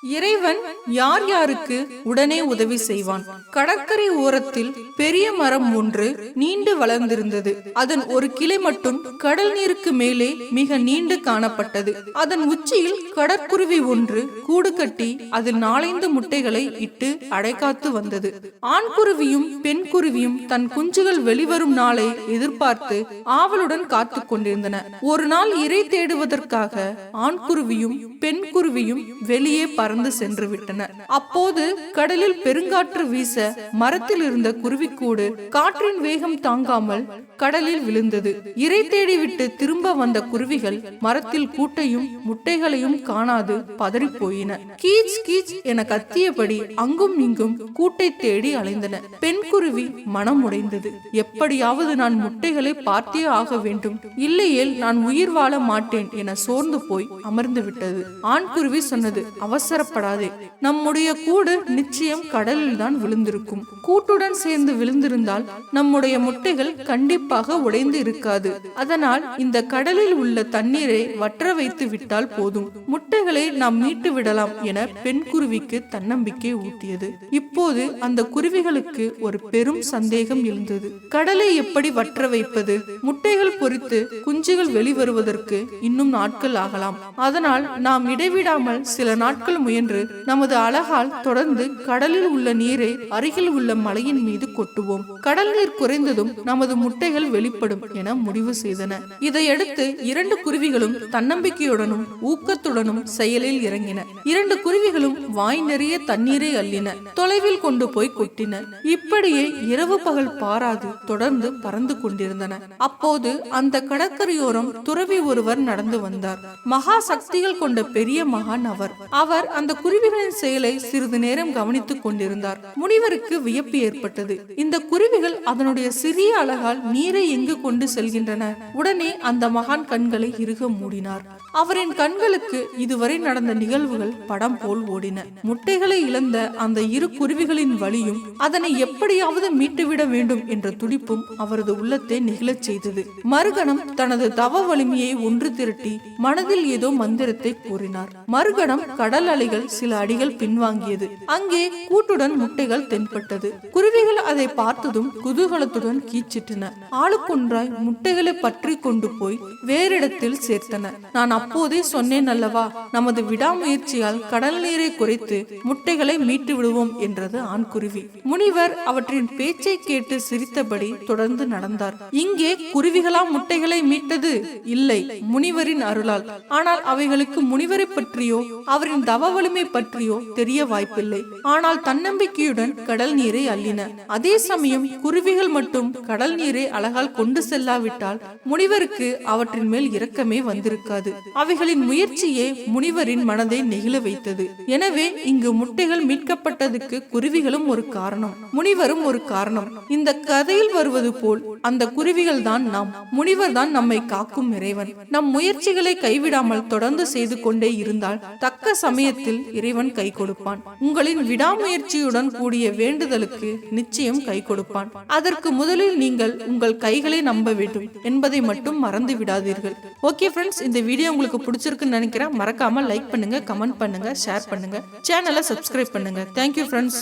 இறைவன் யார் யாருக்கு உடனே உதவி செய்வான்? கடற்கரை ஓரத்தில் பெரிய மரம் ஒன்று நீண்டு வளர்ந்திருந்தது. அதன் ஒரு கிளை மட்டும் கடல் நீருக்கு மேலே மிக நீண்டு காணப்பட்டது. அதன் உச்சியில் கடற்குருவி ஒன்று கூடு கட்டி அதில் நாலைந்து முட்டைகளை இட்டு அடைக்காத்து வந்தது. ஆண் குருவியும் பெண் குருவியும் தன் குஞ்சுகள் வெளிவரும் நாளை எதிர்பார்த்து ஆவலுடன் காத்து கொண்டிருந்தன. ஒரு நாள் இறை தேடுவதற்காக ஆண் குருவியும் பெண் குருவியும் வெளியே பறந்து சென்று விட்டன. அப்போது கடலில் பெருங்காற்று வீச மரத்தில் இருந்த குருவிக்கூடு காற்றின் வேகம் தாங்காமல் கடலில் விழுந்தது. இறை தேடிவிட்டு திரும்ப வந்த குருவிகள் மரத்தில் கூட்டையும் முட்டைகளையும் காணாது பதறி போயின கீச் கீச் என கத்தியபடி அங்கும் இங்கும் கூட்டை தேடி அலைந்தன. பெண் குருவி மனம் உடைந்தது. எப்படியாவது நான் முட்டைகளை பார்த்தே ஆக வேண்டும். இல்லையேல் நான் உயிர் வாழ மாட்டேன் என சோர்ந்து போய் அமர்ந்து விட்டது. ஆண் குருவி சொன்னது அவசரப்படாதே. நம்முடைய கூடு நிச்சயம் கடலில் தான் விழுந்திருக்கும். கூட்டுடன் சேர்ந்து விழுந்திருந்தால் நம்முடைய முட்டைகள் கண்டிப்பாக உடைந்து இருக்காது. அதனால் இந்த கடலில் உள்ள தண்ணீரை வற்ற வைத்து விட்டால் போதும். முட்டைகளை நாம் மீட்டு விடலாம் என பெண் குருவிக்கு தன்னம்பிக்கை ஊட்டியது. இப்போது அந்த குருவிகளுக்கு ஒரு பெரும் சந்தேகம் எழுந்தது. கடலை எப்படி வற்ற வைப்பது? முட்டைகள் பொறித்து குஞ்சுகள் வெளிவருவதற்கு இன்னும் நாட்கள் ஆகலாம். அதனால் நாம் இடைவிடாமல் சில நாட்கள் முயன்று நமது அழகால் தொடர்ந்து கடலில் உள்ள நீரை அருகில் உள்ள மலையின் மீது கொட்டுவோம். கடல் நீர் குறைந்ததும் நமது முட்டைகள் வெளிப்படும் என முடிவு செய்தன. இதையடுத்து இரண்டு குருவிகளும் தன்னம்பிக்கையுடனும் ஊக்கத்துடனும் செயலில் இறங்கின. இரண்டு குருவிகளும் வாய் நிறைய தண்ணீரை அள்ளின. தொலைவில் கொண்டு போய் கொட்டின. இப்படியே இரவு பகல் பாராது தொடர்ந்து பறந்து கொண்டிருந்தன. அப்போது அந்த கடற்கரையோரம் துறவி ஒருவர் நடந்து வந்தார். மகா சக்திகள் கொண்ட பெரிய மகான் அவர். அவர் அந்த குருவிகளின் செயலை சிறிது நேரம் கவனித்துக் கொண்டிருந்தார். முனிவருக்கு வியப்பு ஏற்பட்டது. இந்த குருவிகள் அதனுடைய சிறிய அழகால் நீரை எங்கு கொண்டு செல்கின்றன? உடனே அந்த மகான் கண்களை இறுக மூடினார். அவரின் கண்களுக்கு இதுவரை நடந்த நிகழ்வுகள் படம் போல் ஓடின. முட்டைகளை இழந்த அந்த இரு குருவிகளின் வழியும் அதனை எப்படியாவது மீட்டுவிட வேண்டும் என்ற துடிப்பும் அவரது உள்ளத்தை நெகிழச் செய்தது. மறுகணம் தனது தவ வலிமையை ஒன்று திரட்டி மனதில் ஏதோ மந்திரத்தை கூறினார். மறுகணம் கடல் அலை அலைகள் சில அடிகள் பின்வாங்கியது. அங்கே கூட்டுடன் முட்டைகள் தென்பட்டது. குருவிகள் அதை பார்த்ததும் குதூகலத்துடன் கீச்சிட்டன. ஆளுக்கொன்றாய் முட்டைகளை பற்றி கொண்டு போய் வேறிடத்தில் சேர்த்தன. நான் அப்போதே சொன்னேன் அல்லவா நமது விடாமுயற்சியால் கடல் நீரை குறைத்து முட்டைகளை மீட்டு விடுவோம் என்றது ஆண்குருவி முனிவர் அவற்றின் பேச்சை கேட்டு சிரித்தபடி தொடர்ந்து நடந்தார். இங்கே குருவிகளா முட்டைகளை மீட்டது? இல்லை முனிவரின் அருளால். ஆனால் அவைகளுக்கு முனிவரை பற்றியோ அவரின் தவ வலிமை பற்றியோ தெரிய வாய்ப்பில்லை. ஆனால் தன்னம்பிக்கையுடன் கடல் நீரை அள்ளின. அதே சமயம் குருவிகள் மட்டும் கடல் நீரை அழகால் கொண்டு செல்லாவிட்டால் முனிவருக்கு அவற்றின் மேல் இரக்கமே வந்திருக்காது. அவைகளின் முயற்சியே முனிவரின் மனதை நெகிழ வைத்தது. எனவே இங்கு முட்டைகள் மீட்கப்பட்டதுக்கு குருவிகளும் ஒரு காரணம். முனிவரும் ஒரு காரணம். இந்த கதையில் வருவது போல் அந்த குருவிகள் தான் நாம். முனிவர் தான் நம்மை காக்கும் இறைவன். நம் முயற்சிகளை கைவிடாமல் தொடர்ந்து செய்து கொண்டே இருந்தால் தக்க சமயத்தில் இறைவன் கை கொடுப்பான். உங்களின் விடாமுயற்சியுடன் கூடிய வேண்டுதலுக்கு நிச்சயம் கை கொடுப்பான். அதற்கு முதலில் நீங்கள் உங்கள் கைகளை நம்ப வேண்டும் என்பதை மட்டும் மறந்து விடாதீர்கள். ஓகே ஃப்ரெண்ட்ஸ் இந்த வீடியோ உங்களுக்கு பிடிச்சிருக்குன்னு நினைக்கிறேன். மறக்காம லைக் பண்ணுங்க கமெண்ட் பண்ணுங்க ஷேர் பண்ணுங்க. சேனலை சப்ஸ்கிரைப் பண்ணுங்க. Thank you friends